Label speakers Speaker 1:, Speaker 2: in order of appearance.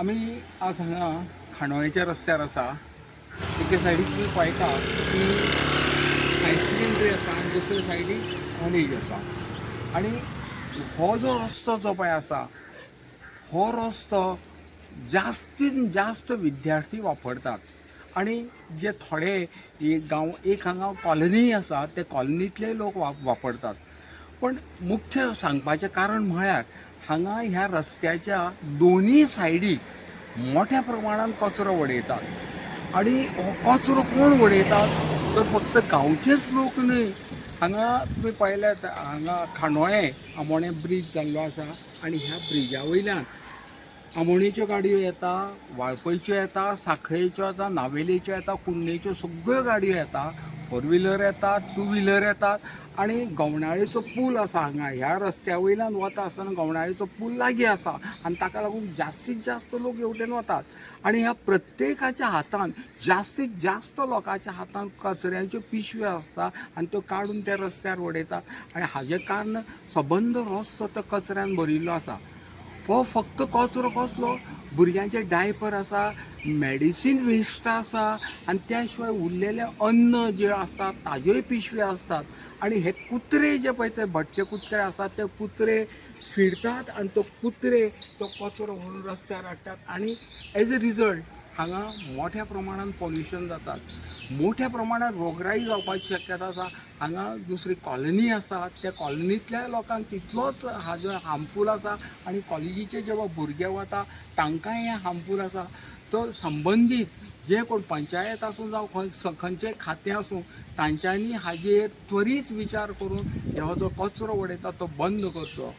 Speaker 1: आमी आज हांगा खांडोळेच्या रस्त्यार आसा एके सायडीक तुमी पळयता की हाय सेकेंडरी आसा आनी दुसरे सायडीक कॉलेज आसा आनी हो जो रस्तो जो पळय आसा हो रस्तो जास्तीत जास्त विद्यार्थी वापरतात. आनी जे थोडे एक गांव एक हांगा कॉलनी आसा ते कॉलनींतले लोक वापरतात. पण मुख्य सांगपाचें कारण म्हळ्यार हांगा ह्या रस्त्याच्या दोनूय सायडीक मोठ्या प्रमाणात कचरो उडयतात आणि हो कचरो कोण उडयतात तर फक्त गांवचेच लोक न्हय. हांगा तुमी पळयल्यात हांगा खांडोळे आमोणे ब्रिज जाल्लो आसा. आनी ह्या ब्रिजा वयल्यान आमोणेच्यो गाडयो येता वाळपयच्यो येता सांखळेच्यो येता नावेलेच्यो येता कुंडेच्यो सगळ्यो गाडयो येता. फोर व्हिलर येतात टू व्हिलर येतात आणि गवणाळेचो पूल आसा हांगा ह्या रस्त्या वयल्यान वता आसतना गवणाळेचो पूल लागीं आसा आनी ताका लागून जास्तीत जास्त लोक हेवटेन वतात आनी ह्या प्रत्येकाच्या हातान जास्तीत जास्त लोकांच्या हातान कचऱ्यांच्यो पिशव्यो आसता आनी त्यो काडून त्या रस्त्यार उडयतात आनी हाजें कारण सबंद रस्तो तो कचऱ्यान भरिल्लो आसा हो फक्त कचरो कसलो? भुरग्यांचे डायपर आसा मेडिसीन वेस्ट आसा आनी त्या शिवाय उरलेलें अन्न जें आसता ताज्योय पिशव्यो आसतात आनी हे कुत्रे जे पळय ते भटके कुत्रे आसात ते कुत्रे फिरतात आनी तो कुत्रे तो कचरो व्हरून रस्त्यार हाडटात आनी एज अ रिजल्ट हांगा मोठ्या प्रमाणान पॉल्युशन जातात. मोठ्या प्रमाणात रोगराई जावपाची शक्यता आसा हांगा दुसरी कॉलनी आसा त्या कॉलनीतल्या लोकांक तितलोच हाजो हार्मफूल आसा आनी कॉलेजीचे जेव्हा भुरगे वता तांकांय हें हार्मफूल आसा तो संबंदीत जे कोण पंचायत आसूं जावं खंय खंयचें खातें आसूं तांच्यांनी हाजेर त्वरीत विचार करून हो जो कचरो उडयता तो बंद करचो.